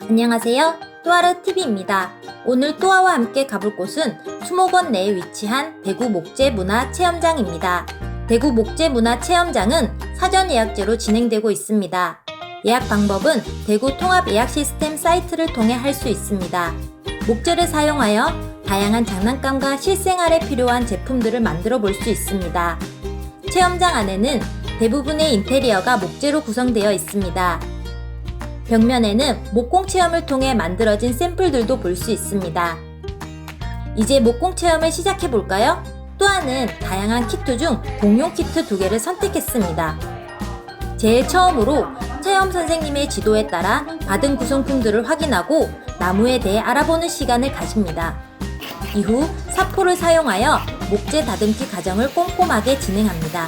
안녕하세요. 또아르 TV입니다. 오늘 또아와 함께 가볼 곳은 수목원 내에 위치한 대구 목재 문화 체험장입니다. 대구 목재 문화 체험장은 사전 예약제로 진행되고 있습니다. 예약 방법은 대구 통합 예약 시스템 사이트를 통해 할 수 있습니다. 목재를 사용하여 다양한 장난감과 실생활에 필요한 제품들을 만들어 볼 수 있습니다. 체험장 안에는 대부분의 인테리어가 목재로 구성되어 있습니다. 벽면에는 목공 체험을 통해 만들어진 샘플들도 볼 수 있습니다. 이제 목공 체험을 시작해 볼까요? 또한은 다양한 키트 중 공용 키트 두 개를 선택했습니다. 제일 처음으로 체험 선생님의 지도에 따라 받은 구성품들을 확인하고 나무에 대해 알아보는 시간을 가집니다. 이후 사포를 사용하여 목재 다듬기 과정을 꼼꼼하게 진행합니다.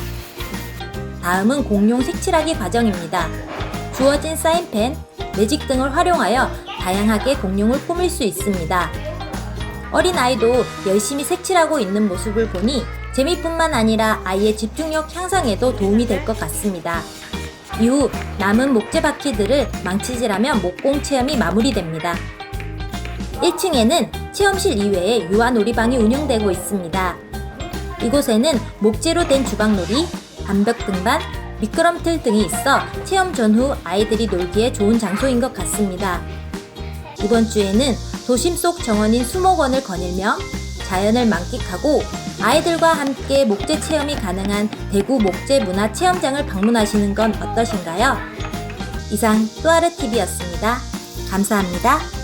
다음은 공룡 색칠하기 과정입니다. 주어진 사인펜, 매직 등을 활용하여 다양하게 공룡을 꾸밀 수 있습니다. 어린 아이도 열심히 색칠하고 있는 모습을 보니 재미뿐만 아니라 아이의 집중력 향상에도 도움이 될 것 같습니다. 이후 남은 목재 바퀴들을 망치질하며 목공 체험이 마무리됩니다. 1층에는 체험실 이외에 유아 놀이방이 운영되고 있습니다. 이곳에는 목재로 된 주방놀이, 암벽 등반, 미끄럼틀 등이 있어 체험 전후 아이들이 놀기에 좋은 장소인 것 같습니다. 이번 주에는 도심 속 정원인 수목원을 거닐며 자연을 만끽하고 아이들과 함께 목재 체험이 가능한 대구 목재 문화 체험장을 방문하시는 건 어떠신가요? 이상 또아르TV였습니다. 감사합니다.